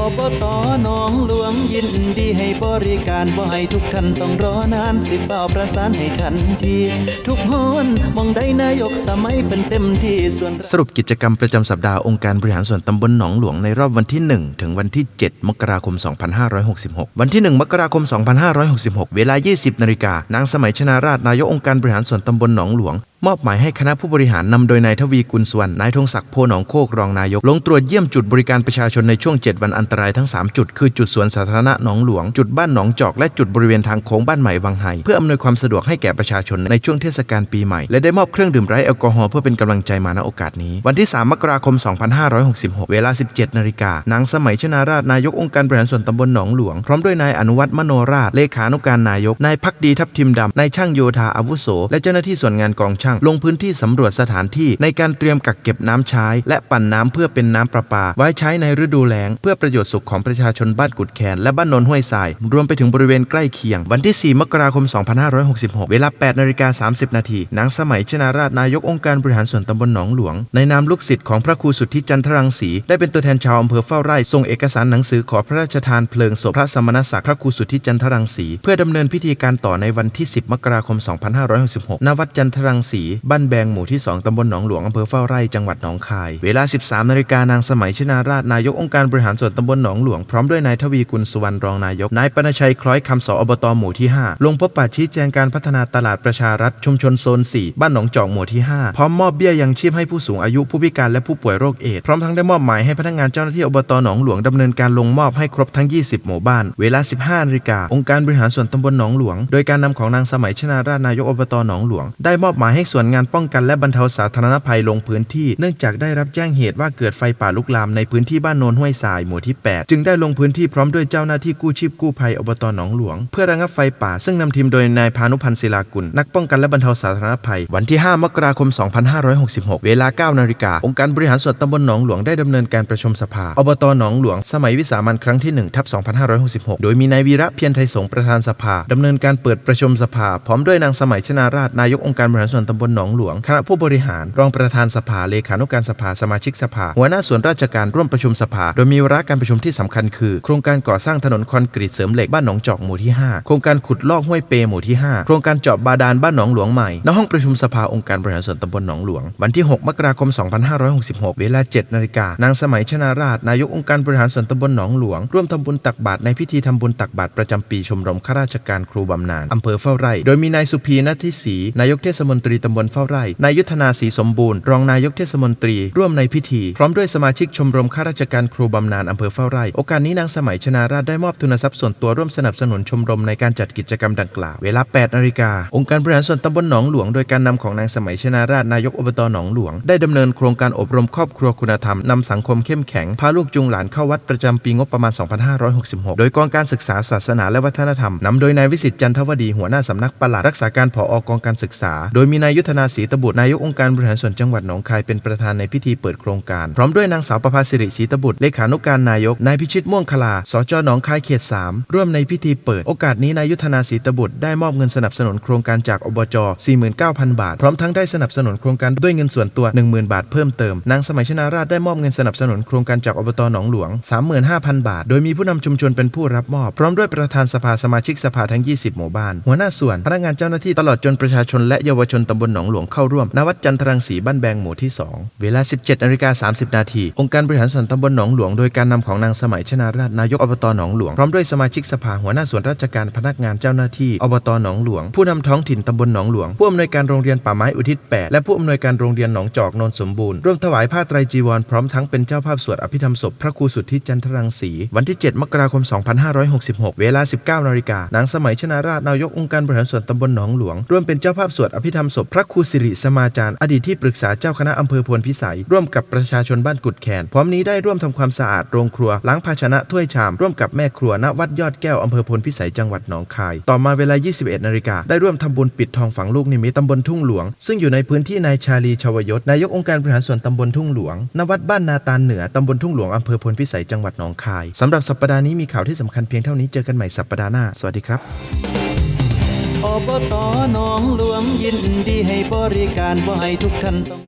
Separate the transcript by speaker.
Speaker 1: อบตหนองหลวงยินดีให้บริการบ่ให้ทุกท่านต้องรอนานสิเฝ้าประสานให้ทันที ทุกฮอนมองได้นายกสมัยเป็นเต็มที่ส่วนสรุปกิจกรรมประจำสัปดาห์องค์การบริหารส่วนตำบลหนองหลวงในรอบวันที่ 1 ถึงวันที่ 7 มกราคม 2566 วันที่ 1 มกราคม 2566 เวลา 20 นาฬิกานางสมัยชนาราชนายกองค์การบริหารส่วนตำบลหนองหลวง มอบหมายให้คณะผู้บริหารนำโดยนายทวีกุลสวนนายธงศักดิ์โพหนองโคกรองนายก ลงตรวจเยี่ยมจุดบริการประชาชนในช่วง 7 วันอันตรายทั้ง 3 จุด คือจุดสวนสาธารณะหนองหลวง จุดบ้านหนองจอก และจุดบริเวณทางโค้งบ้านใหม่วังไห่เพื่ออำนวยความสะดวกให้แก่ประชาชนในช่วงเทศกาลปีใหม่ และได้มอบเครื่องดื่มไร้แอลกอฮอล์เพื่อเป็นกำลังใจมาณโอกาสนี้ วันที่ 3 มกราคม 2566 เวลา 17 นาฬิกานางสมัยชนาราชนายกองค์การบริหารส่วนตำบลหนองหลวงพร้อมด้วยนายอนุวัฒน์มโนราชเลขานุการนายกนายพักดีทับทิมดำนายช่างโยธาอาวุโส และเจ้าหน้าที่ส่วนงานกองช่างลงพื้นที่สำรวจสถานที่ในการเตรียมกักเก็บน้ำใช้ และปั่นน้ำเพื่อเป็นน้ำประปา ไว้ใช้ในฤดูแล้ง เพื่อประโยชน์สุขของประชาชนบ้านกุดแคนและบ้านโนนห้วยทราย รวมไปถึงบริเวณใกล้เคียง วันที่ 4 มกราคม 2566 เวลา8นาฬิกา30 นาทีนางสมัยชนาราชนายกองค์การบริหารส่วนตำบลหนองหลวง ในนามลูกศิษย์ของพระครูสุทธิจันทรังสีได้เป็นตัวแทนชาวอำเภอเฝ้าไร่ส่งเอกสารหนังสือขอพระราชทานเพลิงศพพระสมณศักดิ์พระครูสุทธิจันทรังสีเพื่อดำเนินพิธีการต่อในวันที่ 10 มกราคม 2566ณวัดจันทรังสีบ้านแบงหมู่ที่ 2 ตำบลหนองหลวงอำเภอเฝ้าไร่จังหวัดหนองคาย เวลา 13นาฬิกานางสมัยชนาราชนายกองค์การบริหารส่วนตำบลหนองหลวงพร้อมด้วยนายทวีกุลสุวรรณรองนายกนายปนชัยคล้อยคำสออบตหมู่ที่ 5 ลงพบปะชี้แจงการพัฒนาตลาดประชารัฐชุมชนโซน 4 บ้านหนองจอกหมู่ที่ 5 พร้อมมอบเบี้ยยังชีพให้ผู้สูงอายุผู้พิการและผู้ป่วยโรคเอดส์พร้อมทั้งได้มอบหมายให้พนักงานเจ้าหน้าที่อบตหนองหลวงดำเนินการลงมอบให้ครบทั้ง 20 หมู่บ้าน เวลา 15นาฬิกาองค์การบริหารส่วนตำบลหนองหลวง โดยการนำของนางสมัยชนาราชนายกอบตหนองหลวง ได้มอบหมายให้ส่วนงานป้องกันและบรรเทาสาธารณภัยลงพื้นที่ เนื่องจากได้รับแจ้งเหตุว่าเกิดไฟป่าลุกลามในพื้นที่บ้านโนนห้วยทรายหมู่ที่ 8 จึงได้ลงพื้นที่พร้อมด้วยเจ้าหน้าที่กู้ชีพกู้ภัยอบตหนองหลวง เพื่อระงับไฟป่าซึ่งนำทีมโดยนายพานุพันธ์ศิลากุลนักป้องกันและบรรเทาสาธารณภัย วันที่ 5 มกราคม 2566 เวลา 9 นาฬิกาองค์การบริหารส่วนตำบลหนองหลวงได้ดำเนินการประชุมสภาอบตหนองหลวง สมัยวิสามันครั้งที่1ทับ2566 โดยมีนายวีระเพียรไทยสงประธานสภาดำเนินการเปิดประชุมสภา พร้อมด้วยนางสมัยชนาราชนายกองค์การบริหารส่วนตำบลหนองหลวงคณะผู้บริหาร รองประธานสภาเลขานุการสภาสมาชิกสภา หัวหน้าส่วนราชการร่วมประชุมสภา โดยมีวาระการประชุมที่สำคัญคือ โครงการก่อสร้างถนนคอนกรีตเสริมเหล็กบ้านหนองจอกหมู่ที่ 5 โครงการขุดลอกห้วยเปหมู่ที่ 5 โครงการเจาะบาดาลบ้านหนองหลวงใหม่ณห้องประชุมสภาองค์การบริหารส่วนตำบลหนองหลวง วันที่ 6 มกราคม 2566 เวลา 7 นาฬิกา นางสมัยชนาราชนายกองค์การบริหารส่วนตำบลหนองหลวง ร่วมทำบุญตักบาตรในพิธีทำบุญตักบาตรประจำปีชมรมข้าราชการครูบำนาญอำเภอเฝ้าไร่ โดยมีนายสุพีนัทธิศรีนายกเทศมนตรีตำบลเฝ้าไร่นายยุทธนาศรีสมบูรณ์ รองนายกเทศมนตรี ร่วมในพิธี พร้อมด้วยสมาชิกชมรมข้าราชการครูบำนาญอำเภอเฝ้าไร่ โอกาสนี้นางสมัยชนาราชได้มอบทุนทรัพย์ส่วนตัวร่วมสนับสนุนชมรมในการจัดกิจกรรมดังกล่าว เวลา 8นาฬิกา องค์การบริหารส่วนตำบลหนองหลวง โดยการนำของนางสมัยชนาราชนายกอบตหนองหลวง ได้ดำเนินโครงการอบรมครอบครัวคุณธรรมนำสังคมเข้มแข็ง พาลูกจูงหลานเข้าวัดประจำปีงบประมาณ 2566 โดยกองการศึกษาศาสนาและวัฒนธรรมนำโดยนายวิสิตจันทวดีหัวหน้าสำนักปลัดรักษาการผออกองการศึกษา โดยมีนายยุทธนาศรีตบุตรนายกองค์การบริหารส่วนจังหวัดหนองคายเป็นประธานในพิธีเปิดโครงการ พร้อมด้วยนางสาวประภาสิริศรีตบุตรเลขานุการนายกนายพิชิตม่วงคลาสจหนองคายเขต 3 ร่วมในพิธีเปิดโอกาสนี้นายยุทธนาศรีตบุตรได้มอบเงินสนับสนุนโครงการจากอบจ 49,000 บาท พร้อมทั้งได้สนับสนุนโครงการด้วยเงินส่วนตัว 10,000 บาทเพิ่มเติมนางสมัยชนาราชได้มอบเงินสนับสนุนโครงการจากอบตหนองหลวง 35,000 บาท โดยมีผู้นำชุมชนเป็นผู้รับมอบ พร้อมด้วยประธานสภาสมาชิกสภาทั้ง 20 หมู่บ้านหัวหน้าส่วนพนักงานเจ้าหน้าที่ตลอดจนประชาชนและเยาวชนตำบลลหนองหลวงเข้าร่วมณวัดจันทรังสีบ้านแบงหมู่ที่ 2 เวลา 17นาฬิกา30 นาที องค์การบริหารส่วนตำบลหนองหลวงโดยการนำของนางสมัยชนาราชนายกอบตหนองหลวง พร้อมด้วยสมาชิกสภาหัวหน้าส่วนราชการพนักงานเจ้าหน้าที่อบตหนองหลวง ผู้นำท้องถิ่นตำบลหนองหลวง ผู้อำนวยการโรงเรียนป่าไม้อุทิศ 8 และผู้อำนวยการโรงเรียนหนองจอกนนสมบูรณ์ร่วมถวายผ้าไตรจีวรพร้อมทั้งเป็นเจ้าภาพสวดอภิธรรมศพพระครูสุทธิจันทรังสีวันที่ 7 มกราคม 2566 เวลา 19นาฬิกานางสมัยชนาราชนายกองค์การบริหารส่วนตำบลหนองหลวงร่วมเป็นเจ้าภาพสวดอภิธรรมศพระครูสิริสมาจารย์ อดีตที่ปรึกษาเจ้าคณะอำเภอพลพิสัย ร่วมกับประชาชนบ้านกุดแคนพร้อมนี้ได้ร่วมทำความสะอาดโรงครัวล้างภาชนะถ้วยชาม ร่วมกับแม่ครัวณวัดยอดแก้วอำเภอพลพิสัยจังหวัดหนองคาย ต่อมาเวลา 21นาฬิกาได้ร่วมทำบุญปิดทองฝังลูกนิมิตตำบลทุ่งหลวง ซึ่งอยู่ในพื้นที่นายชาลีชวยศนายกองค์การบริหารส่วนตำบลทุ่งหลวงณวัดบ้านนาตาลเหนือตำบลทุ่งหลวงอำเภอพลพิสัยจังหวัดหนองคายสำหรับสัปดาห์นี้มีข่าวที่สำคัญเพียงเท่านี้เจอกันใหม่สัปดาห์หน้าสวัสดีครับ อบตหนองหลวงยินดีให้บริการบ่ให้ทุกท่านต้อง